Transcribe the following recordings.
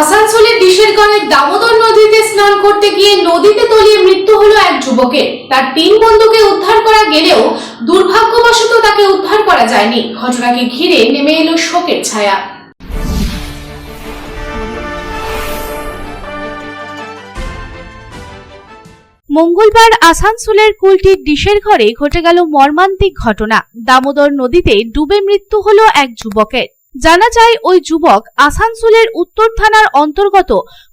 আসানসোলের ডিশেরগড়ের দামোদর নদীতে স্নান করতে গিয়ে নদীতে তলিয়ে মৃত্যু হলো এক যুবকের। তার তিন বন্ধুকে উদ্ধার করা গেলেও দুর্ভাগ্যবশত তাকে উদ্ধার করা যায়নি। ঘটনাকে ঘিরে নেমে এলো শোকের ছায়া। মঙ্গলবার আসানসোলের কুলটির ডিশের ঘরে ঘটে গেল মর্মান্তিক ঘটনা। দামোদর নদীতে ডুবে মৃত্যু হলো এক যুবকের। জানা যায়, ওই যুবক আসানসোলের উত্তর থানার অন্তর্গত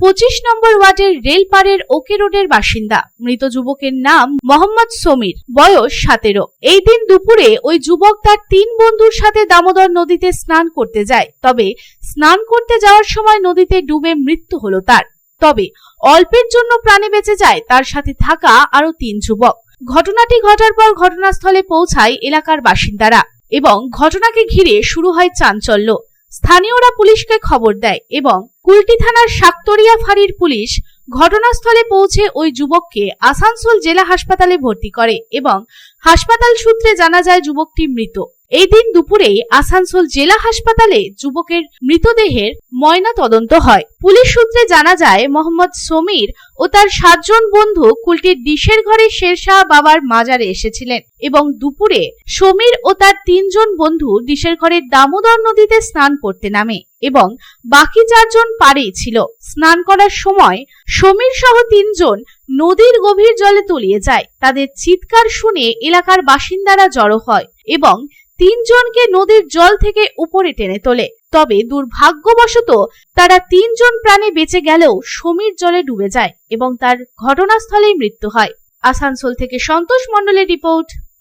পঁচিশ নম্বর ওয়ার্ডের রেলপাড়ের ওকে রোডের বাসিন্দা। মৃত যুবকের নাম মোহাম্মদ সমীর, বয়স সতেরো। এই দিন দুপুরে ওই যুবক তার তিন বন্ধুর সাথে দামোদর নদীতে স্নান করতে যায়। তবে স্নান করতে যাওয়ার সময় নদীতে ডুবে মৃত্যু হলো তার। তবে অল্পের জন্য প্রাণে বেঁচে যায় তার সাথে থাকা আরও তিন যুবক। ঘটনাটি ঘটার পর ঘটনাস্থলে পৌঁছায় এলাকার বাসিন্দারা। এবং ঘটনাকে ঘিরে শুরু হয় চাঞ্চল্য। স্থানীয়রা পুলিশকে খবর দেয় এবং কুলটি থানার শাকতরিয়া ফাঁড়ির পুলিশ ঘটনাস্থলে পৌঁছে ওই যুবককে আসানসোল জেলা হাসপাতালে ভর্তি করে এবং হাসপাতাল সূত্রে জানা যায়, যুবকটি মৃত। এই দিন দুপুরে আসানসোল জেলা হাসপাতালে যুবকের মৃতদেহের ময়না তদন্ত হয়। পুলিশ সূত্রে জানা যায়, মোহাম্মদ সমীর ও তার সাতজন বন্ধু কুলটির ডিশের ঘরে শেরশাহ বাবার মাজারে এসেছিলেন এবং দুপুরে সমীর ও তার তিনজন বন্ধু ডিশের ঘরে দামোদর নদীতে স্নান করতে নামে এবং বাকি চারজন পাড়েই ছিল। স্নান করার সময় সমীর সহ তিনজন নদীর গভীর জলে তলিয়ে যায়। তাদের চিৎকার শুনে এলাকার বাসিন্দারা জড়ো হয় এবং তিনজনকে নদীর জল থেকে উপরে টেনে তোলে। তবে দুর্ভাগ্যবশত তারা তিনজন প্রাণে বেঁচে গেলেও সমীর জলে ডুবে যায় এবং তার ঘটনাস্থলেই মৃত্যু হয়। আসানসোল থেকে সন্তোষ মণ্ডলের রিপোর্ট